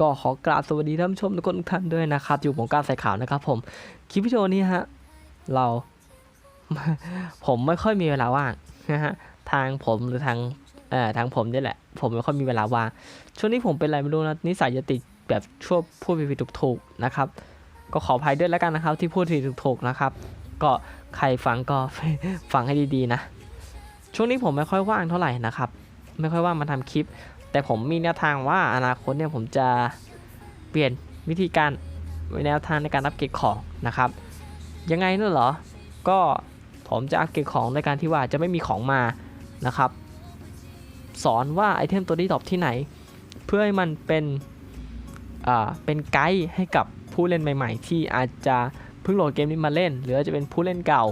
ก็ขอกราบสวัสดีท่านผู้ชมทุกคนทุกท่านด้วยนะครับอยู่ผมการใส่ขาวนะครับผมคลิปวิดีโอนี้ฮะเรา ผมไม่ค่อยมีเวลาว่างนะฮะทางผมหรือทางเอ่อทางผมนี่แหละ ผมไม่ค่อยมีเวลาว่างช่วงนี้ผมเป็นอะไรไม่รู้นะนิสัยจะติดแบบชั่วพูดผิดๆถูกๆนะครับ ก็ขออภัยด้วยแล้วกันนะครับ ที่พูดผิดถูกๆนะครับ ก็ใครฟังก็ฟังให้ดีๆนะ ช่วงนี้ผมไม่ค่อยว่างเท่าไหร่นะครับ ไม่ค่อยว่างมาทำคลิป แต่ผมมีแนวทางว่าอนาคตเนี่ยผมจะเปลี่ยนวิธีการแนวทางในการอัปเกรดของนะครับ ยังไงนั่นเหรอ ก็ผมจะอัปเกรดของในการที่ว่าจะไม่มีของมานะครับ สอนว่าไอเทมตัวนี้ดรอปที่ไหน เพื่อให้มันเป็นอ่าเป็นไกด์ให้กับผู้เล่นใหม่ ๆ ที่อาจจะเพิ่งโหลดเกมนี้มาเล่น หรือจะเป็นผู้เล่นเก่า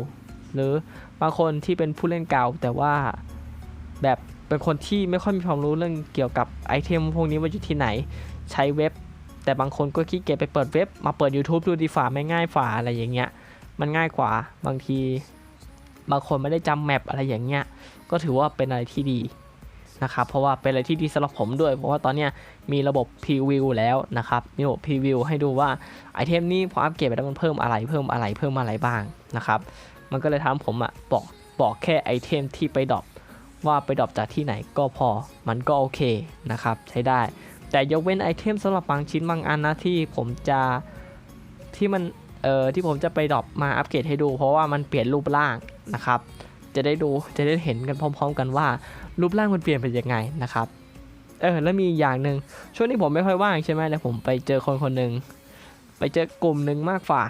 หรือบางคนที่เป็นผู้เล่นเก่า แต่ว่าแบบ เป็นคนที่ไม่ค่อยมีความรู้เรื่องเกี่ยวกับไอเทมพวกนี้ว่าอยู่ที่ไหน ใช้เว็บ แต่บางคนก็ขี้เกียจไปเปิดเว็บ มาเปิด YouTube ดูดีฝ่าไม่ง่ายฝ่าอะไรอย่างเงี้ย มันง่ายกว่าบางที บางคนไม่ได้จำแมปอะไรอย่างเงี้ย ก็ถือว่าเป็นอะไรที่ดีนะครับ เพราะว่าเป็นอะไรที่ดีสำหรับผมด้วย เพราะว่าตอนเนี้ยมีระบบพรีวิวแล้วนะครับ มีระบบพรีวิวให้ดูว่าไอเทมนี้พออัปเกรดไปแล้วมันเพิ่มอะไรเพิ่มอะไรเพิ่มอะไรบ้างนะครับ มันก็เลยทำผมอะบอกบอกแค่ไอเทมที่ไปดรอป ว่าไปดรอปจากที่ไหนก็พอมันก็โอเคนะครับใช้ได้ แต่ยกเว้นไอเทมสำหรับบางชิ้นบางอันนะที่ผมจะที่มันเอ่อที่ผมจะไปดรอปมาอัปเกรดให้ดู เพราะว่ามันเปลี่ยนรูปร่างนะครับ จะได้ดูจะได้เห็นกันพร้อม ๆ กันว่ารูปร่างมันเปลี่ยนไปยังไงนะครับเออแล้วมีอย่างหนึ่งช่วงนี้ผมไม่ค่อยว่างใช่ไหมแล้วผมไปเจอคนคนหนึ่งไปเจอกลุ่มหนึ่งมากฝ่า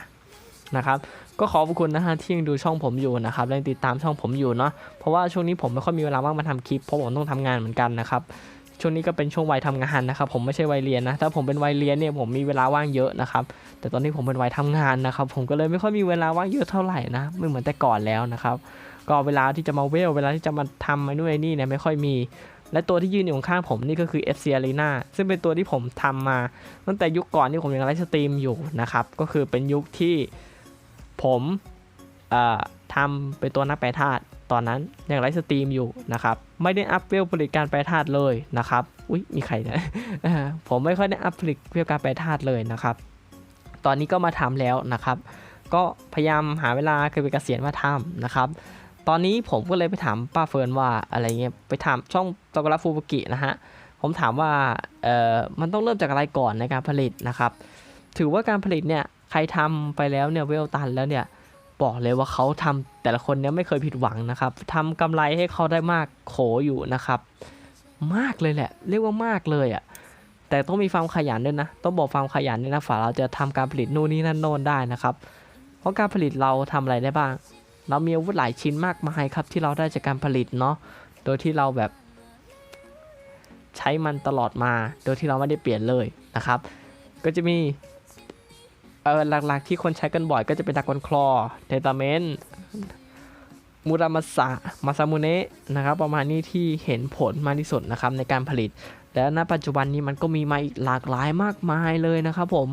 นะครับ ก็ขอบคุณนะฮะที่ยังดูช่องผมอยู่นะครับและยังติดตามช่องผมอยู่เนาะเพราะว่าช่วงนี้ผมไม่ค่อยมีเวลาว่างมาทำคลิปเพราะผมต้องทำงานเหมือนกันนะครับช่วงนี้ก็เป็นช่วงวัยทำงานนะครับ ผมไม่ใช่วัยเรียนนะถ้าผมเป็นวัยเรียนเนี่ยผมมีเวลาว่างเยอะนะครับ แต่ตอนนี้ผมเป็นวัยทำงานนะครับ ผมก็เลยไม่ค่อยมีเวลาว่างเยอะเท่าไหร่นะไม่เหมือนแต่ก่อนแล้วนะครับ ก็เวลาที่จะมาเวลเวลาที่จะมาทำไอ้นู่นไอ้นี่เนี่ยไม่ค่อยมีและตัวที่ยืนอยู่ข้างผมนี่ก็คือ FC Arena ซึ่งเป็นตัวที่ผมทำมา ตั้งแต่ยุคก่อนที่ผมยังไลฟ์สตรีมอยู่นะครับ ก็คือเป็นยุคที่ ผมทำเป็นตัวนักแปรธาตุตอนนั้นยังไลฟ์สตรีมอยู่นะครับไม่ได้อัพเวลผลิตการแปรธาตุเลยนะครับอุ้ยมีใครนะผมไม่ค่อยได้อัพผลิตเวลการแปรธาตุเลยนะครับ ตอนนี้ก็มาทำแล้วนะครับ ก็พยายามหาเวลาเคยไปเกษียณมาทำนะครับ ตอนนี้ผมก็เลยไปถามป้าเฟิร์นว่าอะไรเงี้ยไปถามช่องตอกราฟูบุกินะฮะผมถามว่าเออมันต้องเริ่มจากอะไรก่อนในการผลิตนะครับ ถือว่าการผลิตเนี่ย ครทำไปแล้วเนี่ยเวลตันแล้วเนี่ยบอกเลยว่าเขาทำแต่ละคนเนี่ยไม่เคยผิดหวังนะครับทำกำไรให้เขาได้มากโขอยู่นะครับ มากเลยแหละ เรียกว่ามากเลยอะ่ะแต่ต้องมีความขยันด้วยนะ ต้องบอกความขยันด้วยนะฝ่าเราจะทำการผลิตนู่นนี่นั่นโน่นได้นะครับ เพราะการผลิตเราทำอะไรได้บ้าง เรามีอาวุธหลายชิ้นมากมายครับที่เราได้จากการผลิตเนาะโดยที่เราแบบ ใช้มันตลอดมา โดยที่เราไม่ได้เปลี่ยนเลยนะครับ ก็จะมี เออหลักๆที่คนใช้กันบ่อยก็จะเป็นดากอนคลอเทตาเมนมูรามาสะมาซามุเนะนะครับประมาณนี้ที่เห็นผลมากที่สุดนะครับในการผลิต แล้วณปัจจุบันนี้มันก็มีมาอีกหลากหลายมากมายเลยนะครับผม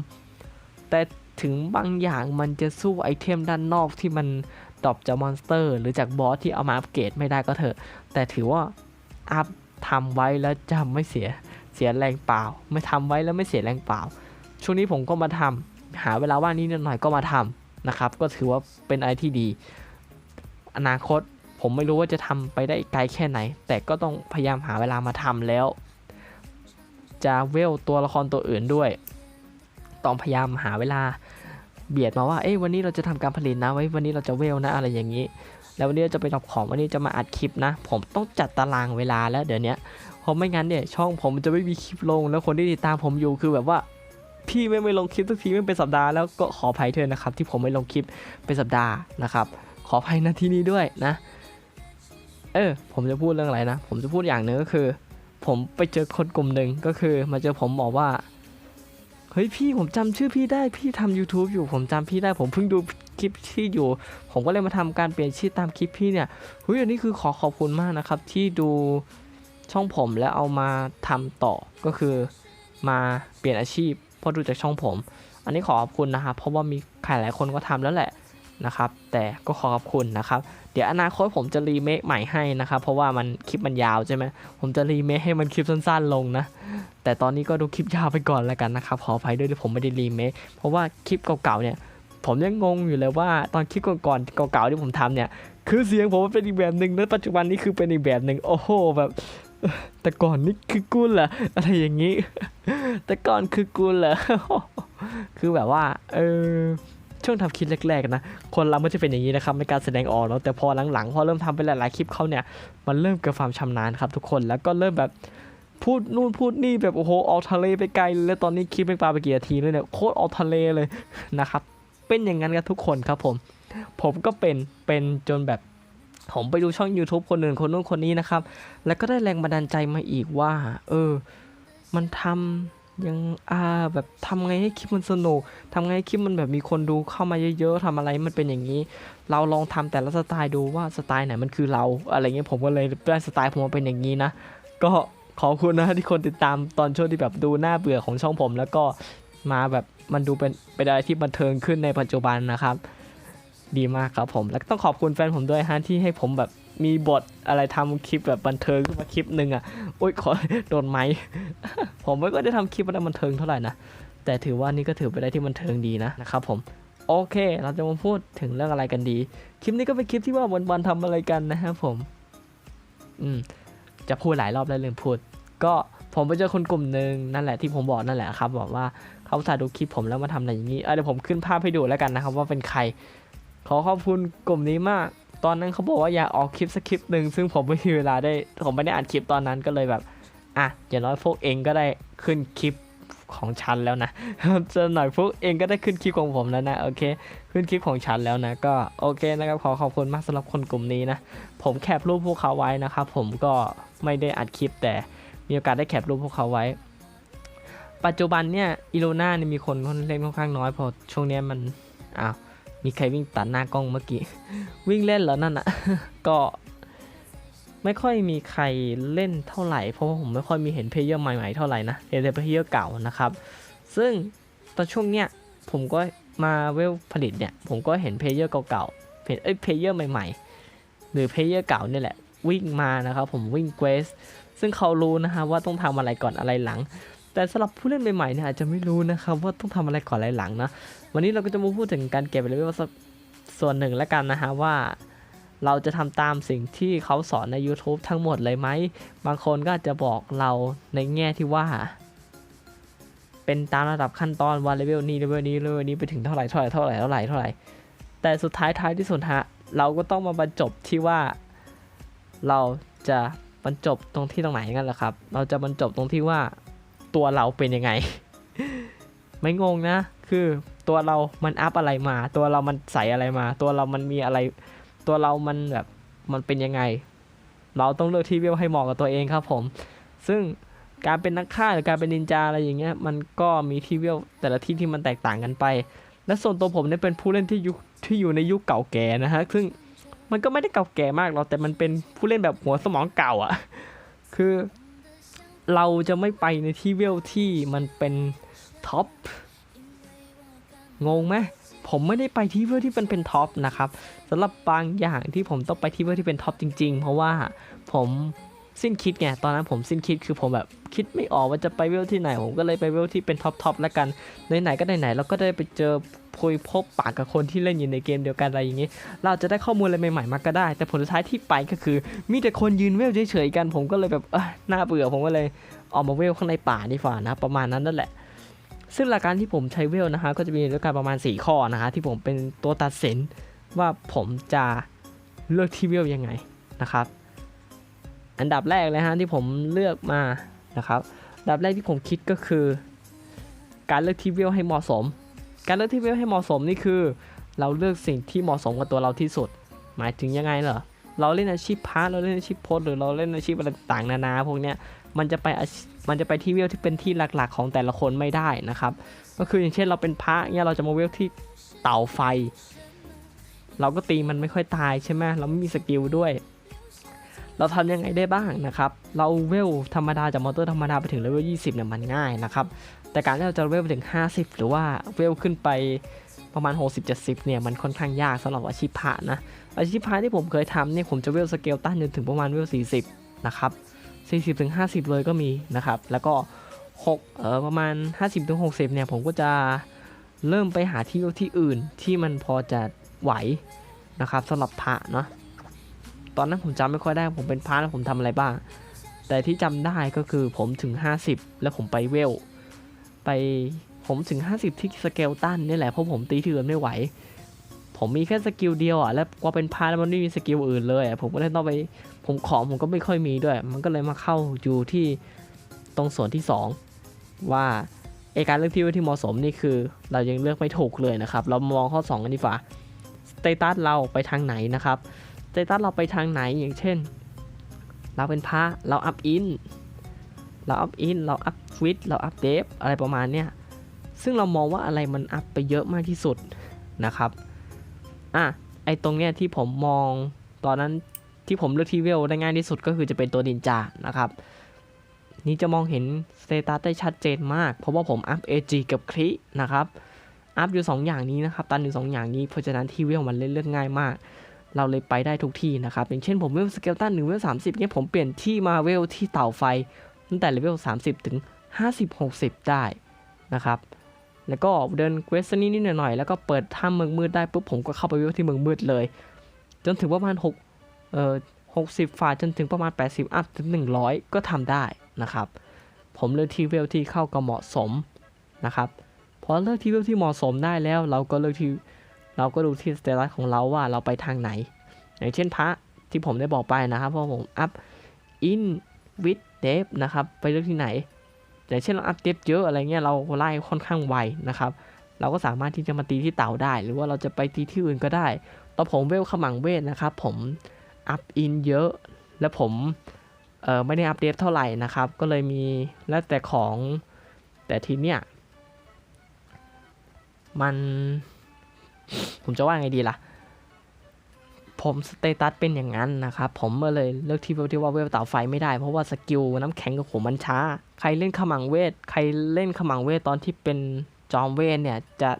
แต่ถึงบางอย่างมันจะสู้ไอเทมด้านนอกที่มันดรอปจากมอนสเตอร์ หรือจากบอสที่เอามาอัปเกรดไม่ได้ก็เถอะ แต่ถือว่าอัพทำไว้แล้วจะไม่เสียเสียแรงเปล่า ไม่ทำไว้แล้วไม่เสียแรงเปล่า ช่วงนี้ผมก็มาทำ หาเวลาว่างนิดหน่อยก็มาทำนะครับ ก็ถือว่าเป็นอะไรที่ดี อนาคตผมไม่รู้ว่าจะทำไปได้ไกลแค่ไหน แต่ก็ต้องพยายามหาเวลามาทำแล้ว จะเวลตัวละครตัวอื่นด้วย ต้องพยายามหาเวลาเบียดมาว่า เอ้ยวันนี้เราจะทำการผลิตนะ ไว้วันนี้เราจะเวลนะอะไรอย่างนี้ แล้ววันนี้เราจะไปรับของ วันนี้จะมาอัดคลิปนะ ผมต้องจัดตารางเวลาแล้วเดี๋ยวนี้เพราะไม่งั้นเนี่ยช่องผมจะไม่มีคลิปลง แล้วคนที่ติดตามผมอยู่คือแบบว่า พี่ไม่ไม่ลงคลิปทุกทีไม่เป็นสัปดาห์แล้วก็ขออภัยเธอนะครับที่ผมไม่ลงคลิปเป็นสัปดาห์นะครับ ขออภัยนะที่นี้ด้วยนะ เออ ผมจะพูดเรื่องอะไรนะ ผมจะพูดอย่างหนึ่งก็คือ ผมไปเจอคนกลุ่มหนึ่งก็คือ มาเจอผมบอกว่าเฮ้ยพี่ผมจำชื่อพี่ได้พี่ทำ YouTube อยู่ผมจำพี่ได้ผมเพิ่งดูคลิปที่อยู่ ผมก็เลยมาทำการเปลี่ยนชื่อตามคลิปพี่เนี่ยเฮ้ยอันนี้คือขอขอบคุณมากนะครับ ที่ดูช่องผมแล้วเอามาทำต่อก็คือมาเปลี่ยนอาชีพ เพราะดูจากช่องผม อันนี้ขอขอบคุณนะครับ เพราะว่ามีใครหลายคนก็ทำแล้วแหละนะครับ แต่ก็ขอขอบคุณนะครับ เดี๋ยวอนาคตผมจะรีเมคใหม่ให้นะครับ เพราะว่ามันคลิปมันยาวใช่ไหมผมจะรีเมคให้มันคลิปสั้นๆลงนะ แต่ตอนนี้ก็ดูคลิปยาวไปก่อนแล้วกันนะครับ ขออภัยด้วยที่ผมไม่ได้รีเมค เพราะว่าคลิปเก่าๆเนี่ย ผมยังงงอยู่เลยว่าตอนคลิปก่อนๆเก่าๆที่ผมทำเนี่ย คือเสียงผมเป็นอีกแบบหนึ่งแล้วปัจจุบันนี้คือเป็นอีกแบบหนึ่งโอ้โหแบบ แต่ก่อนนี่คือกูเหรออะไรอย่างนี้ แต่ก่อนคือกูเหรอคือแบบว่าเออช่วงทำคลิปแรกๆนะคนเราไม่จะเป็นอย่างนี้นะครับในการแสดงออกเนาะแต่พอหลังๆพอเริ่มทำไปหลายๆคลิปเขาเนี่ยมันเริ่มเกิดความชำนาญครับทุกคนแล้วก็เริ่มแบบพูดนู่นพูดนี่แบบโอ้โหออกทะเลไปไกลเลยแล้วตอนนี้คลิปไม่ปลาไปกี่นาทีเลยเนี่ยโคตรออกทะเลเลยนะครับ เป็นอย่างนั้นกันทุกคนครับผม ผมก็เป็นเป็นจนแบบ ผมไปดูช่อง YouTube คนอื่นคนนู้นคนนี้นะครับ แล้วก็ได้แรงบันดาลใจมาอีกว่า เออ มันทำยังอ่าแบบทำไงให้คลิปมันสนุกทำไงให้คลิปมันแบบมีคนดูเข้ามาเยอะๆทำอะไรมันเป็นอย่างนี้ เราลองทำแต่ละสไตล์ดูว่าสไตล์ไหนมันคือเรา อะไรเงี้ยผมก็เลยได้สไตล์ผมมาเป็นอย่างนี้นะ ก็ขอบคุณนะที่คนติดตามตอนช่วงที่แบบดูหน้าเบื่อของช่องผม แล้วก็มาแบบมันดูเป็นเป็นอะไรที่บันเทิงขึ้นในปัจจุบันนะครับ ดีมากครับผม แล้วต้องขอบคุณแฟนผมด้วยฮะที่ให้ผมแบบมีบทอะไรทำคลิปแบบบันเทิงขึ้นมาคลิปหนึ่งอะโอ๊ยขอโดนไหม ผมไม่ก็ได้ทำคลิปอะไรบันเทิงเท่าไหร่นะ แต่ถือว่านี่ก็ถือไปได้ที่บันเทิงดีนะนะครับผมโอเค เราจะมาพูดถึงเรื่องอะไรกันดี คลิปนี้ก็เป็นคลิปที่ว่าวันๆทำอะไรกันนะครับผม อืม จะพูดหลายรอบแล้วลืมพูด ก็ผมไปเจอคนกลุ่มหนึ่งนั่นแหละที่ผมบอกนั่นแหละครับ บอกว่าเขาถ่ายดูคลิปผมแล้วมาทำอะไรอย่างนี้ เดี๋ยวผมขึ้นภาพให้ดูแล้วกันนะครับ ว่าเป็นใคร ขอขอบคุณกลุ่มนี้มาก ตอนนั้นเขาบอกว่าอยากออกคลิปสักคลิปหนึ่งซึ่งผมไม่มีเวลาได้ผมไม่ได้อัดคลิปตอนนั้นก็เลยแบบอะอย่างน้อยพวกเองก็ได้ขึ้นคลิปของฉันแล้วนะจะหน่อยพวกเองก็ได้ขึ้นคลิปของผมแล้วนะโอเค ขึ้นคลิปของฉันแล้วนะก็โอเคนะครับขอขอบคุณมากสำหรับคนกลุ่มนี้นะผมแคปรูปพวกเขาไว้นะครับผมก็ไม่ได้อัดคลิปแต่มีโอกาสได้แคปรูปพวกเขาไว้ ปัจจุบันเนี่ยอีโลนาเนี่ยมีคนเล่นค่อนข้างน้อยเพอช่วงเนี้ยมันอ้าว มีใครวิ่งตัดหน้ากล้องเมื่อกี้ วิ่งเล่นแล้วนั่นอะก็ไม่ค่อยมีใครเล่นเท่าไหร่ เพราะว่าผมไม่ค่อยมีเห็นเพลเยอร์ใหม่ๆเท่าไหร่นะเห็นแต่เพลเยอร์เก่านะครับ ซึ่งตอนช่วงเนี้ยผมก็มาเวลผลิตเนี่ย ผมก็เห็นเพลเยอร์เก่าๆเห็นเอ้ยเพลเยอร์ใหม่ๆ หรือเพลเยอร์เก่าเนี่ยแหละ วิ่งมานะครับ ผมวิ่งเควสซึ่งเขารู้นะฮะว่าต้องทำอะไรก่อนอะไรหลัง แต่สำหรับผู้เล่นใหม่ๆเนี่ยอาจจะไม่รู้นะครับว่าต้องทำอะไรก่อนอะไรหลังนะ วันนี้เราก็จะมาพูดถึงการเก็บเลเวลสักส่วนหนึ่งแล้วกันนะฮะว่า เราจะทำตามสิ่งที่เขาสอนใน YouTube ทั้งหมดเลยไหม บางคนก็อาจจะบอกเราในแง่ที่ว่า เป็นตามระดับขั้นตอนว่าเลเวลนี้เลเวลนี้เลเวลนี้ไปถึงเท่าไหร่เท่าไหร่เท่าไหร่เท่าไหร่เท่าไหร่แต่สุดท้ายท้ายที่สุดฮะเราก็ต้องมาบรรจบที่ว่า เราจะบรรจบตรงที่ตรงไหนกันล่ะครับ เราจะบรรจบตรงที่ว่าตัวเราเป็นยังไง ไม่งงนะ คือ ตัวเรามันอัพอะไรมา ตัวเรามันใส่อะไรมา ตัวเรามันมีอะไร ตัวเรามันแบบมันเป็นยังไง เราต้องเลือกที่เวลให้เหมาะกับตัวเองครับผม ซึ่งการเป็นนักฆ่าหรือการเป็นนินจาอะไรอย่างเงี้ยมันก็มีที่เวลแต่ละที่ที่มันแตกต่างกันไป และส่วนตัวผมเนี่ยเป็นผู้เล่นที่ยุคที่อยู่ในยุคเก่าแก่นะฮะซึ่งมันก็ไม่ได้เก่าแก่มากหรอกแต่มันเป็นผู้เล่นแบบหัวสมองเก่าอะ่ะ คือเราจะไม่ไปในที่เวลที่มันเป็นท็อป งงไหมผมไม่ได้ไปที่เวลที่มันเป็นท็อปนะครับสำหรับบางอย่างที่ผมต้องไปที่เวลที่เป็นท็อปจริง ๆ เพราะว่าผมสิ้นคิดไงตอนนั้นผมสิ้นคิดคือผมแบบคิดไม่ออกว่าจะไปเวลที่ไหน ผมก็เลยไปเวลที่เป็นท็อปท็อปแล้วกันไหนๆก็ไหนๆเราก็ได้ไปเจอคุยพบปากกับคนที่เล่นอยู่ในเกมเดียวกันอะไรอย่างนี้ เราจะได้ข้อมูลอะไรใหม่ๆมาก็ได้ แต่ผลสุดท้ายที่ไปก็คือ มีแต่คนยืนเวลเฉยๆกัน ผมก็เลยแบบเอ้ยน่าเบื่อผมก็เลยออกมาเวลข้างในป่าดีกว่านะ ประมาณนั้นนั่นแหละ ซึ่งหลักการที่ผมใช้เวลนะฮะก็จะมีด้วยกันประมาณ 4 ข้อนะฮะที่ผมเป็นตัวตัดสินว่าผมจะเลือกที่เวลยังไงนะครับ อันดับแรกเลยฮะที่ผมเลือกมานะครับอันดับแรกที่ผมคิดก็คือ การเลือกที่เวลให้เหมาะสม การเลือกที่เวลให้เหมาะสมนี่คือ เราเลือกสิ่งที่เหมาะสมกับตัวเราที่สุด หมายถึงยังไงเหรอเราเล่นอาชีพพาร์ทเราเล่นอาชีพโพสหรือเราเล่นอาชีพอะไรต่างๆนานาพวกเนี้ยมันจะไป มันจะไปที่เวลที่เป็นที่หลักๆ ของแต่ละคนไม่ได้นะครับ ก็คืออย่างเช่นเราเป็นพระเนี่ยเราจะมาเวลที่เต่าไฟ เราก็ตีมันไม่ค่อยตายใช่ไหมเราไม่มีสกิลด้วย เราทำยังไงได้บ้างนะครับ เราเวลธรรมดาจากมอเตอร์ธรรมดาไปถึงเลเวล20เนี่ยมันง่ายนะครับ แต่การที่เราจะเวลไปถึง 50 หรือว่าเวลขึ้นไปประมาณ 60-70 เนี่ยมันค่อนข้างยากสำหรับอาชีพพระนะ อาชีพพระที่ผมเคยทำเนี่ยผมจะเวลสเกลตันจนถึงประมาณเวล40 นะครับ 40ถึง50 เลยก็มีนะครับ แล้วก็6เออประมาณ 50ถึง60 เนี่ย ผมก็จะเริ่มไปหาที่ที่อื่นที่มันพอจะไหวนะครับสำหรับพระเนาะตอนนั้นผมจำไม่ค่อยได้ผมเป็นพระแล้วผมทำอะไรบ้าง แต่ที่จำได้ก็คือผมถึง 50 แล้วผมไปเวล ไปผมถึง 50 ที่สเกลตันนี่แหละเพราะผมตีที่อนไม่ไหว ผมมีแค่สกิลเดียวอะแล้วพอเป็นพาแล้วมันไม่มีสกิลอื่นเลยอะผมก็เลยต้องไป ผมของผมก็ไม่ค่อยมีด้วย มันก็เลยมาเข้าอยู่ที่ตรงส่วนที่ 2 ว่าไอการเลือกที่ว่าที่เหมาะสมนี่คือ เรายังเลือกไม่ถูกเลยนะครับ เรามองข้อ 2 กันดีกว่าสเตตัสเราไปทางไหนนะครับสเตตัสเราไปทางไหนอย่างเช่น เราเป็นพระเราอัพอินเราอัพอินเราอัพวิดเราอัพเดฟอะไรประมาณเนี้ยซึ่งเรามองว่าอะไรมันอัพไปเยอะมากที่สุดนะครับอะไอตรงเนี้ยที่ผมมองตอนนั้น ที่ผมเลือกทีเวลได้ง่ายที่สุดก็คือจะเป็นตัวนินจานะครับ นี่จะมองเห็นสเตตัสได้ชัดเจนมาก เพราะว่าผมอัพ AG กับคลินะครับ อัพอยู่ 2 อย่างนี้นะครับ ตันอยู่ 2 อย่างนี้ เพราะฉะนั้นทีเวลมันเล่นเลือกง่ายมาก เราเลยไปได้ทุกที่นะครับ อย่างเช่นผมเวลสเกลตันหนึ่งเวลสามสิบเนี่ยผมเปลี่ยนที่มาเวลที่เต่าไฟ ตั้งแต่เลเวล30ถึง50 60ได้นะครับแล้วก็เดินเควสนิดนิดหน่อยๆ แล้วก็เปิดถ้ำเมืองมืดได้ปุ๊บผมก็เข้าไปเวลที่เมืองมืดเลย จนถึงประมาณ6 เอ่อ60 ฝ่าจนถึงประมาณ 80 อัพถึง 100 ก็ทำได้นะครับ ผมเลือกที่เวลที่เข้ากับเหมาะสมนะครับพอเลือกที่เวลที่เหมาะสมได้แล้ว เราก็เลือกที่เราก็ดูที่สเตตัสของเราว่าเราไปทางไหน อย่างเช่นพระที่ผมได้บอกไปนะครับเพราะผมอัพ in with dev นะครับ ไปเลือกที่ไหน อย่างเช่นเราอัพเดฟเยอะอะไรเงี้ยเราไล่ค่อนข้างไวนะครับเราก็สามารถที่จะมาตีที่เต่าได้ หรือว่าเราจะไปตีที่อื่นก็ได้ตอนผมเวลขมังเวทนะครับ ผม อัพอินเยอะ และผมเออไม่ได้อัพเดฟเท่าไหร่นะครับ ก็เลยมีแล้วแต่ของแต่ทีเนี้ยมันผมจะว่าไงดีล่ะ ผมสเตตัสเป็นอย่างนั้นนะครับ ผมก็เลยเลือกที่เที่ว่าเวลเต่าไฟไม่ได้ เพราะว่าสกิลน้ำแข็งกับผมมันช้า ใครเล่นขมังเวท ใครเล่นขมังเวทตอนที่เป็นจอมเวทเนี่ยจะ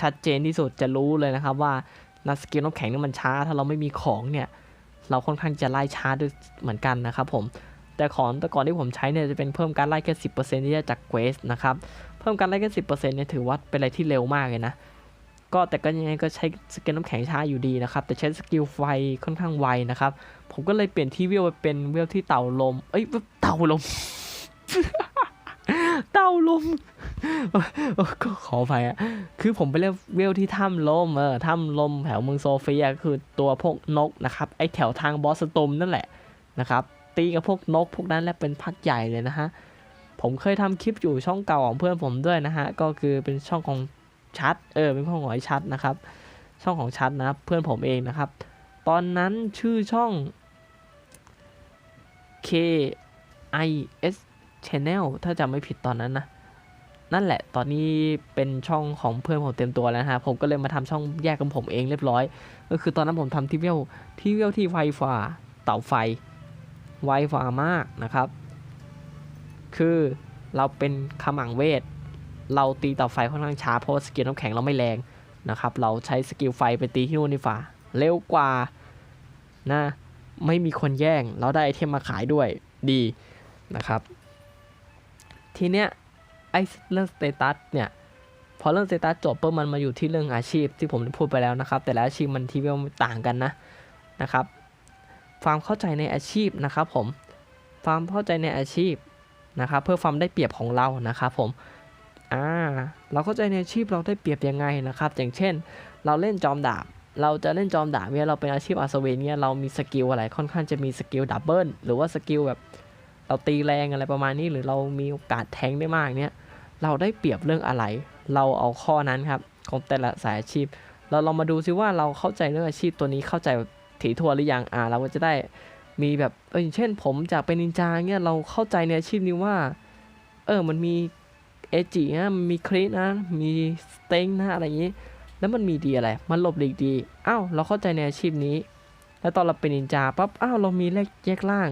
ชัดเจนที่สุดจะรู้เลยนะครับว่านาสกิลน้ำแข็งนี่มันช้า ถ้าเราไม่มีของเนี่ย เราค่อนข้างจะไล่ช้าด้วยเหมือนกันนะครับผมแต่ของแต่ก่อนที่ผมใช้เนี่ยจะเป็นเพิ่มการไล่แค่สิที่ได้จากเควสนะครับเพิ่มการไล่แค่สิเนี่ยถือว่าเป็นอะไรที่เร็วมากเลยนะก็แต่ก็ยังไงก็ใช้สกิลน้ำแข็งช้าอยู่ดีนะครับ แต่ใช้สกิลไฟค่อนข้างไวนะครับ ผมก็เลยเปลี่ยนที่เวลไปเป็นเวลที่เต่าลม เอ้ยเต่าลม เต่าลม ก็ขอไปอะ คือผมไปเล่นเวลที่ถ้ำลมเออถ้ำลมแถวเมืองโซเฟียคือตัวพวกนกนะครับ ไอแถวทางบอสตมนั่นแหละนะครับ ตีกับพวกนกพวกนั้นและเป็นพักใหญ่เลยนะฮะ ผมเคยทำคลิปอยู่ช่องเก่าของเพื่อนผมด้วยนะฮะ ก็คือเป็นช่องของชัด เออ เป็นช่องของไอชัดนะครับ ช่องของชัดนะครับเพื่อนผมเองนะครับ ตอนนั้นชื่อช่อง K I S Channel ถ้าจำไม่ผิดตอนนั้นนะ นั่นแหละ ตอนนี้เป็นช่องของเพื่อนผมเต็มตัวแล้วฮะ ผมก็เลยมาทำช่องแยกของผมเองเรียบร้อย ก็คือตอนนั้นผมทำที่เวลที่เวลที่ไวฟ้าเต่าไฟ ไวฟ้ามากนะครับ คือเราเป็นขมังเวท เราตีเต่าไฟค่อนข้างช้าเพราะว่าสกิลน้ำแข็งเราไม่แรงนะครับ เราใช้สกิลไฟไปตีที่นู่นนี่ฟ้าเร็วกว่านะไม่มีคนแย่ง เราได้ไอเทมมาขายด้วยดีนะครับ ทีเนี้ย อ้เรื่องสเตตัสเนี่ยพอเรื่องสเตตัสจบปุ๊บมันมาอยู่ที่เรื่องอาชีพที่ผมได้พูดไปแล้วนะครับ แต่ละอาชีพมันทีเวลต่างกันนะนะครับ ความเข้าใจในอาชีพนะครับผมความเข้าใจในอาชีพนะครับ เพื่อความได้เปรียบของเรานะครับผมอ่าเราเข้าใจในอาชีพเราได้เปรียบยังไงนะครับ อย่างเช่น เราเล่นจอมดาบ เราจะเล่นจอมดาบเนี่ยเราเป็นอาชีพอาสเวนเนี่ยเรามีสกิลอะไรค่อนข้างจะมีสกิลดับเบิลหรือว่าสกิลแบบเราตีแรงอะไรประมาณนี้หรือเรามีโอกาสแทงได้มากเนี่ย เราได้เปรียบเรื่องอะไร เราเอาข้อนั้นครับของแต่ละสายอาชีพ เราลองมาดูซิว่าเราเข้าใจเรื่องอาชีพตัวนี้เข้าใจถี่ถ้วนหรือยังอ่าเราก็จะได้มีแบบเอออย่างเช่นผมจากเป็นนินจาเนี่ยเราเข้าใจในอาชีพนี้ว่า เออมันมีเอจินะมันมีคริสนะมีสเต็งนะอะไรอย่างนี้ แล้วมันมีดีอะไร มันหลบหลีกดีอ้าวเราเข้าใจในอาชีพนี้ แล้วตอนเราเป็นนินจาปั๊บอ้าวเรามีเลขแยกล่าง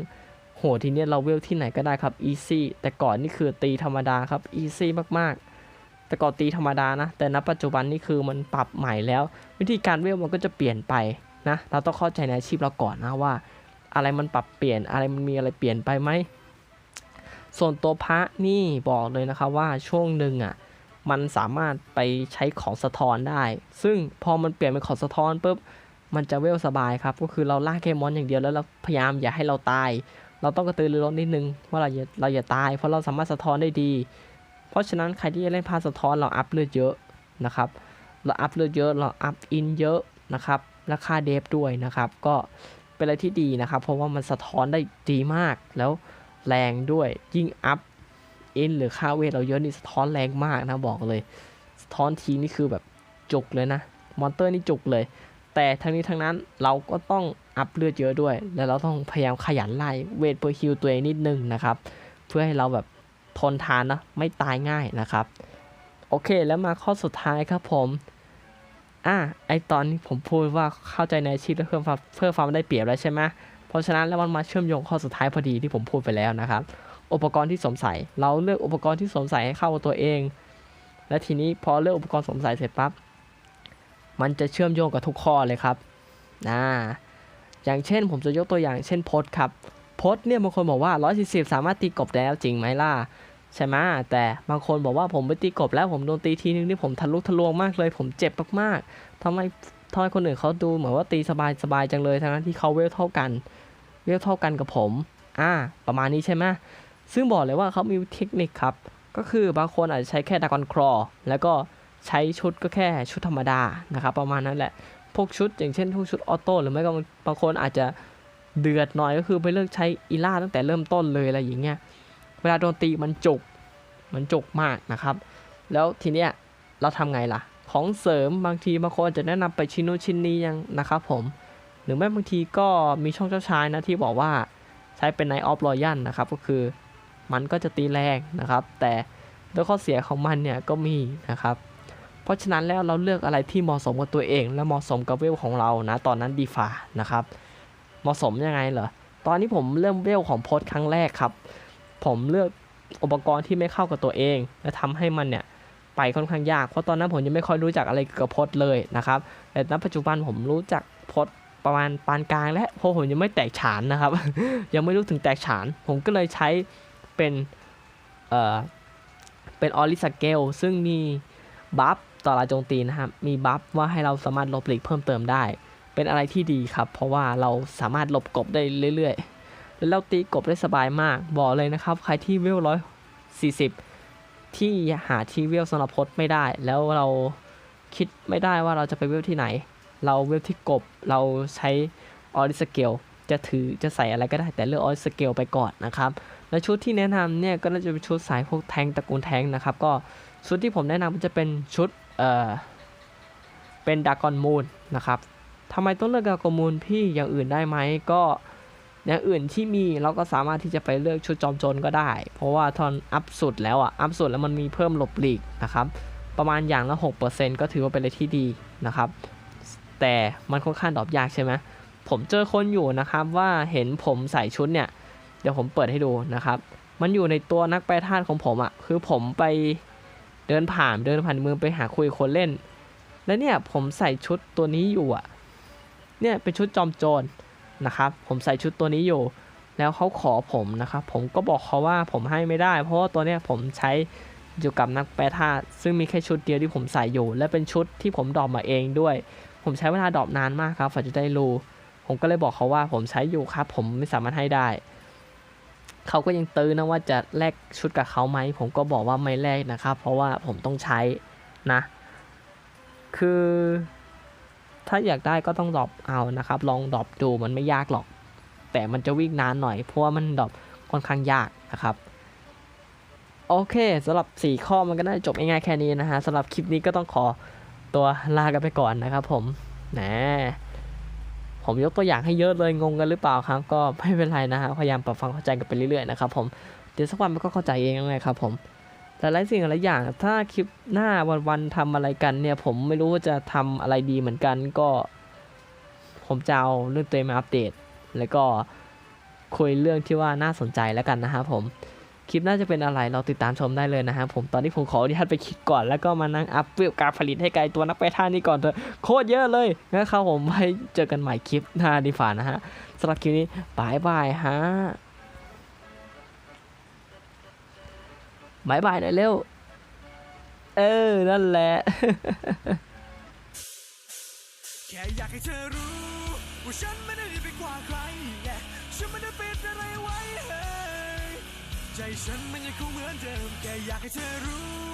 โหทีเนี้ยเราเวลที่ไหนก็ได้ครับ easy แต่ก่อนนี่คือตีธรรมดาครับ easy มากๆ แต่ก่อนตีธรรมดานะ แต่ณปัจจุบันนี่คือมันปรับใหม่แล้ว วิธีการเวลมันก็จะเปลี่ยนไปนะ เราต้องเข้าใจในอาชีพเราก่อนนะว่า อะไรมันปรับเปลี่ยนอะไรมันมีอะไรเปลี่ยนไปไหมส่วนตัวพระนี่บอกเลยนะครับว่าช่วงหนึ่งอะมันสามารถไปใช้ของสะท้อนได้ ซึ่งพอมันเปลี่ยนเป็นของสะท้อนปุ๊บมันจะเวลสบายครับ ก็คือเราล่าแค่มอนอย่างเดียวแล้วเราพยายามอย่าให้เราตาย เราต้องกระตือรือร้นนิดนึงว่าเราอย่าเราอย่าตาย เพราะเราสามารถสะท้อนได้ดี เพราะฉะนั้นใครที่จะเล่นพาสะท้อนเราอัพเลือดเยอะนะครับ เราอัพเลือดเยอะเราอัพอินเยอะนะครับราคาเดฟด้วยนะครับ ก็เป็นอะไรที่ดีนะครับ เพราะว่ามันสะท้อนได้ดีมากแล้วแรงด้วยยิ่งอัพอินหรือค่าเวทเราเยอะนี่สะท้อนแรงมากนะบอกเลย สะท้อนทีนี่คือแบบจุกเลยนะมอนเตอร์นี่จุกเลย แต่ทั้งนี้ทั้งนั้นเราก็ต้อง อัพเลือดเยอะด้วย แล้วเราต้องพยายามขยันไล่เวทเพื่อฮิลตัวเองนิดนึงนะครับ เพื่อให้เราแบบทนทานนะไม่ตายง่ายนะครับ โอเคแล้วมาข้อสุดท้ายครับผมอะไอตอนนี้ผมพูดว่าเข้าใจในอาชีพและเพิ่มความเพิ่มความได้เปรียบแล้วใช่ไหมเพราะฉะนั้นแล้วมันมาเชื่อมโยงข้อสุดท้ายพอดีที่ผมพูดไปแล้วนะครับ อุปกรณ์ที่สมใส่เราเลือกอุปกรณ์ที่สมใส่ให้เข้ากับตัวเอง และทีนี้พอเลือกอุปกรณ์สมใส่เสร็จปั๊บมันจะเชื่อมโยงกับทุกข้อเลยครับนะ อย่างเช่นผมจะยกตัวอย่างเช่นพดครับพดเนี่ยบางคนบอกว่า 140 สามารถตีกบได้แล้วจริงไหมล่ะใช่ไหมแต่บางคนบอกว่าผมไปตีกบแล้วผมโดนตีทีนึงนี่ผมทะลุทะลวงมากเลย ผมเจ็บมากๆทำไมทำไมคนอื่นเขาดูเหมือนว่าตีสบายสบายจังเลยทั้งที่เขาเวลเท่ากัน เวลเท่ากันกับผม อ่า ประมาณนี้ใช่ไหมซึ่งบอกเลยว่าเขามีเทคนิคครับ ก็คือบางคนอาจจะใช้แค่ดากอนครอแล้วก็ใช้ชุดก็แค่ชุดธรรมดานะครับ ประมาณนั้นแหละ พวกชุด อย่างเช่นพวกชุดออโต้หรือไม่ก็บางคนอาจจะเดือดหน่อยก็คือไปเลิกใช้อีล่าตั้งแต่เริ่มต้นเลยอะไรอย่างเงี้ยเวลาโดนตีมันจุกมันจุกมากนะครับ แล้วทีเนี้ยเราทำไงล่ะ ของเสริมบางทีบางคนอาจจะแนะนำไปชิ้นนู้นชิ้นนี้ยังนะครับผมหรือไม่บางทีก็มีช่องเจ้าชายนะที่บอกว่าใช้เป็นไนออฟรอยัลนะครับก็คือมันก็จะตีแรงนะครับ แต่ด้วยข้อเสียของมันเนี่ยก็มีนะครับ เพราะฉะนั้นแล้วเราเลือกอะไรที่เหมาะสมกับตัวเอง และเหมาะสมกับเวลของเรานะตอนนั้นดีฟานะครับเหมาะสมยังไงเหรอตอนนี้ผมเริ่มเวลของโพสครั้งแรกครับ ผมเลือกอุปกรณ์ที่ไม่เข้ากับตัวเอง และทำให้มันเนี่ยไปค่อนข้างยากเพราะตอนนั้นผมยังไม่ค่อยรู้จักอะไรเกี่ยวกับโพสเลยนะครับแต่ณปัจจุบันผมรู้จักโพสประมาณปานกลาง และเพราะผมยังไม่แตกฉานนะครับ ยังไม่รู้ถึงแตกฉาน ผมก็เลยใช้เป็นเอ่อเป็นออริสเกลซึ่งมีบัฟ ต่อราโจมตีนะครับ มีบัฟว่าให้เราสามารถลบหลีกเพิ่มเติมได้ เป็นอะไรที่ดีครับ เพราะว่าเราสามารถลบกบได้เรื่อยๆ แล้วเราตีกบได้สบายมาก บอกเลยนะครับ ใครที่เวลร้อยสี่สิบที่หาที่เวลสำหรับพดไม่ได้ แล้วเราคิดไม่ได้ว่าเราจะไปเวลที่ไหน เราเวลที่กบ เราใช้ออริสเกลจะถือจะใส่อะไรก็ได้แต่เลือกออริสเกลไปก่อนนะครับ และชุดที่แนะนำเนี่ยก็น่าจะเป็นชุดสายพวกแทงตระกูลแทงนะครับ ก็ชุดที่ผมแนะนำมันจะเป็นชุด เอ่อเป็นดากอนมูนนะครับทำไมต้องเลือกดากอนมูนพี่อย่างอื่นได้ไหมก็อย่างอื่นที่มีเราก็สามารถที่จะไปเลือกชุดจอมโจรก็ได้ เพราะว่าทอนอัพสุดแล้วอะอัพสุดแล้วมันมีเพิ่มหลบหลีกนะครับประมาณอย่างละ6%ก็ถือว่าเป็นอะไรที่ดีนะครับ แต่มันค่อนข้างดรอปยากใช่ไหมผมเจอคนอยู่นะครับว่าเห็นผมใส่ชุดเนี่ย เดี๋ยวผมเปิดให้ดูนะครับ มันอยู่ในตัวนักแปรธาตุของผมอะ่ะคือผมไป เดินผ่านเดินผ่านเมืองไปหาคุยคนเล่น แล้วเนี่ยผมใส่ชุดตัวนี้อยู่อะ่ะเนี่ยเป็นชุดจอมโจรนะครับ ผมใส่ชุดตัวนี้อยู่ แล้วเขาขอผมนะครับ ผมก็บอกเขาว่าผมให้ไม่ได้ เพราะว่าตัวเนี้ยผมใช้อยู่กับนักแปรธาตุซึ่งมีแค่ชุดเดียวที่ผมใส่อยู่ และเป็นชุดที่ผมดรอปมาเองด้วย ผมใช้เวลาดรอปนานมากครับฝ่าจะได้รู้ผมก็เลยบอกเขาว่าผมใช้อยู่ครับ ผมไม่สามารถให้ได้ เขาก็ยังตื้อนะว่าจะแลกชุดกับเขาไหม ผมก็บอกว่าไม่แลกนะครับ เพราะว่าผมต้องใช้นะ คือ ถ้าอยากได้ก็ต้องดรอปเอานะครับ ลองดรอปดูมันไม่ยากหรอก แต่มันจะวิ่งนานหน่อย เพราะว่ามันดรอปค่อนข้างยากนะครับโอเคสำหรับ 4 ข้อมันก็น่าจะจบง่ายๆแค่นี้นะฮะสำหรับคลิปนี้ก็ต้องขอตัวลากันไปก่อนนะครับผมแหม ผมยกตัวอย่างให้เยอะเลยงงกันหรือเปล่าครับก็ไม่เป็นไรนะฮะพยายามปรับฟังเข้าใจกันไปเรื่อยๆนะครับผมเดี๋ยวสักวันมันก็เข้าใจเองนั่นแหละครับผมแต่หลายสิ่งหลายอย่างถ้าคลิปหน้าวันๆทำอะไรกันเนี่ย ผมไม่รู้ว่าจะทำอะไรดีเหมือนกันก็ ผมจะเอาเรื่องตัวเองมาอัปเดต แล้วก็คุยเรื่องที่ว่าน่าสนใจแล้วกันนะครับผม คลิปน่าจะเป็นอะไรเราติดตามชมได้เลยนะฮะผมตอนนี้ผมขออนุญาตไปคิดก่อนแล้วก็มานั่งอัพเวลการผลิตให้ไกลตัวนักไปท่านี้ก่อนเถอะโคตรเยอะเลยงั้นครับผมไว้เจอกันใหม่คลิปหน้าดีฝานะฮะสำหรับคลิปนี้บายบายฮะบายบายหน่อยเร็ว เออ นั่นแหละแค่อยากให้เธอรู้ว่าฉันไม่ได้ไปกว่าใคร ฉันไม่ได้เป็นอะไร ใจฉันมันยังคงเหมือนเดิมแค่อยากให้เธอรู้